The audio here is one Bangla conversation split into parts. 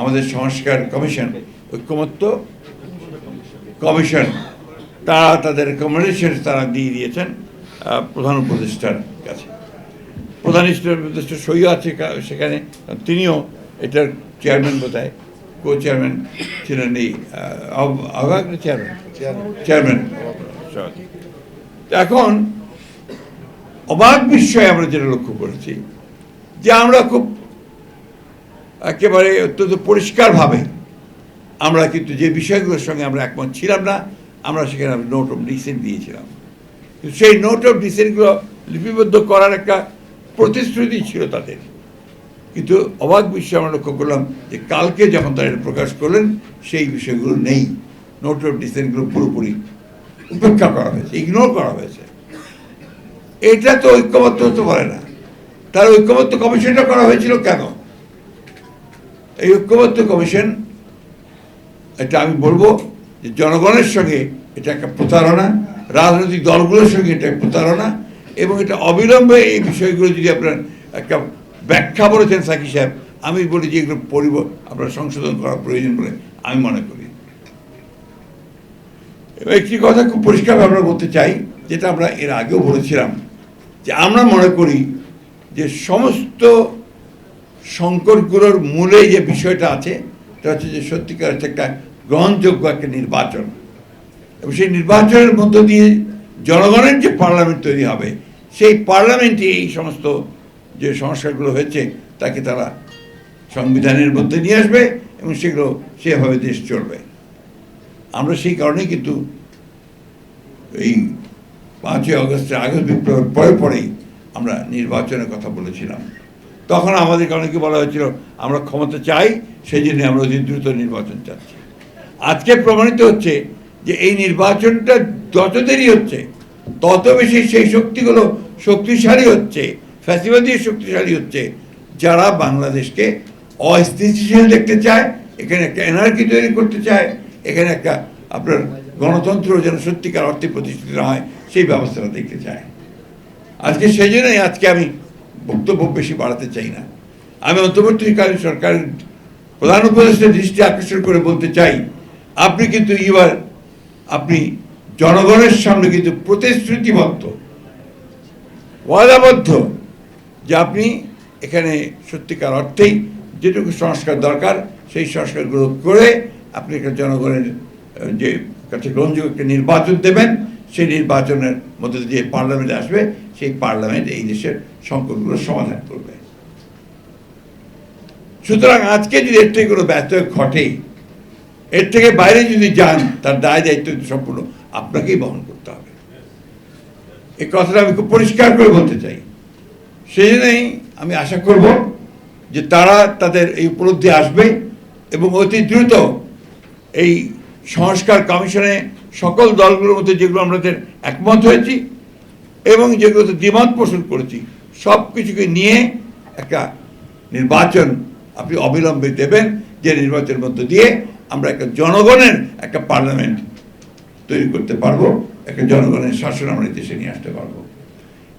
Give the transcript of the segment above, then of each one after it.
আমাদের সংস্কার কমিশন, ঐক্যমত্য কমিশন, তারা তাদের রেকমেন্ডেশন তারা দিয়ে দিয়েছেন প্রধান উপদেষ্টার কাছে। প্রধান উপদেষ্টা সইও আছে সেখানে তিনিও এটার চেয়ারম্যান বোধহয় কো চেয়ারম্যান ছিলেন এই আহ্বায়ক চেয়ারম্যান চেয়ারম্যান এখন, অবাক বিস্ময়ে আমরা যেটা লক্ষ্য করেছি, যে আমরা খুব একেবারে অত্যন্ত পরিষ্কারভাবে আমরা কিন্তু যে বিষয়গুলোর সঙ্গে আমরা একমত ছিলাম না, আমরা সেখানে নোট অফ ডিসেন্ট দিয়েছিলাম। সেই নোট অফ ডিসেন্টগুলো লিপিবদ্ধ করার একটা প্রতিশ্রুতি ছিল তাদের। কিন্তু অবাক বিষয় আমরা লক্ষ্য করলাম যে কালকে যখন তারা এটা প্রকাশ করলেন, সেই বিষয়গুলো নেই। নোট অফ ডিসেন্টগুলো পুরোপুরি উপেক্ষা করা হয়েছে ইগনোর করা হয়েছে। এটা তো ঐক্যবদ্ধ হতে পারে না। তার ঐক্যবদ্ধ কমিশনটা করা হয়েছিল কেন? এই ঐক্যবদ্ধ কমিশন, এটা আমি বলব যে জনগণের সঙ্গে এটা একটা প্রতারণা, রাজনৈতিক দলগুলোর সঙ্গে এটা প্রতারণা, এবং এটা অবিলম্বে এই বিষয়গুলো যদি আপনার একটা ব্যাখ্যা বলেছেন সাকি সাহেব, আমি বলি যে এগুলো পরিব, আপনার সংশোধন করা প্রয়োজন বলে আমি মনে করি। এবং একটি কথা খুব পরিষ্কারভাবে আমরা বলতে চাই, যেটা আমরা এর আগেও বলেছিলাম, যে আমরা মনে করি যে সমস্ত সংকটগুলোর মূলে যে বিষয়টা আছে, সেটা হচ্ছে যে সত্যিকার হচ্ছে একটা গ্রহণযোগ্য একটা নির্বাচন। এবং সেই নির্বাচনের মধ্য দিয়ে জনগণের যে পার্লামেন্ট তৈরি হবে, সেই পার্লামেন্টে এই সমস্ত যে সংস্কারগুলো হয়েছে, তাকে তারা সংবিধানের মধ্যে নিয়ে আসবে এবং সেগুলো সেভাবে দেশ চলবে। আমরা সেই কারণেই কিন্তু এই পাঁচই আগস্টের আগস্ট বিপ্লবের পরে পরেই আমরা নির্বাচনের কথা বলেছিলাম। তখন আমাদেরকে অনেকে বলা হয়েছিল, আমরা ক্ষমতা চাই সেই জন্য আমরা অতি দ্রুত নির্বাচন চাচ্ছি। আজকে প্রমাণিত হচ্ছে যে এই নির্বাচনটা যত দেরি হচ্ছে, তত বেশি সেই শক্তিগুলো শক্তিশালী হচ্ছে, ফ্যাসিবাদী শক্তিশালী হচ্ছে, যারা বাংলাদেশকে অস্থিতিশীল দেখতে চায়, এখানে একটা এনার্জি তৈরি করতে চায়, এখানে একটা আপনার গণতন্ত্র যেন সত্যিকার অর্থে প্রতিষ্ঠিত হয়, সেই ব্যবস্থাটা দেখতে চায়। আজকে সেই জন্যই আজকে আমি বক্তব্য বেশি বাড়াতে চাই না। আমি অন্তর্বর্তীকালীন সরকারের প্রধান উপদেষ্টার দৃষ্টি আকর্ষণ করে বলতে চাই, আপনি কিন্তু এবার আপনি জনগণের সামনে কিন্তু প্রতিশ্রুতিবদ্ধ, ওয়াদাবদ্ধ যে আপনি এখানে সত্যিকার অর্থেই যেটুকু সংস্কার দরকার, সেই সংস্কারগুলো করে আপনি একটা জনগণের যে কাছে গ্রহণযোগ্য একটা নির্বাচন দেবেন। সেই নির্বাচনের মধ্যে যে পার্লামেন্ট আসবে, সেই পার্লামেন্ট এই দেশের সংকটগুলো সমাধান করবে। সুতরাং আজকে যদি এর থেকে কোনো ব্যর্থ ঘটে, এর থেকে বাইরে যদি যান, তার দায় দায়িত্ব সম্পূর্ণ আপনাকেই বহন করতে হবে। এই কথাটা আমি খুব পরিষ্কার করে বলতে চাই। সেই জন্যই আমি আশা করব যে তারা তাদের এই উপলব্ধি আসবে এবং অতি দ্রুত এই সংস্কার কমিশনে সকল দলগুলোর মধ্যে যেগুলো আমাদের একমত হয়েছি এবং যেগুলোতে দ্বিমত পোষণ করেছি, সব কিছুকে নিয়ে একটা নির্বাচন আপনি অবিলম্বে দেবেন, যে নির্বাচনের মধ্য দিয়ে আমরা একটা জনগণের একটা পার্লামেন্ট তৈরি করতে পারব, একটা জনগণের শাসন আমরা দেশে নিয়ে আসতে পারব।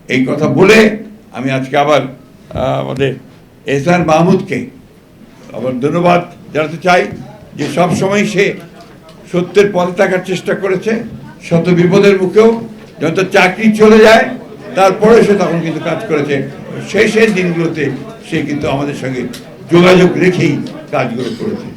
এই কথা বলে আমি আজকে আবার আমাদের এহসান মাহমুদকে আবার ধন্যবাদ জানাতে চাই যে সব সময় সে সত্যের পথে থাকার চেষ্টা করেছে, শত বিপদের মুখেও যত চাকরি চলে যায় তারপরে সে তখন কিন্তু কাজ করেছে। সেই সেই দিনগুলোতে সে কিন্তু আমাদের সঙ্গে যোগাযোগ রেখেই কাজগুলো করেছে।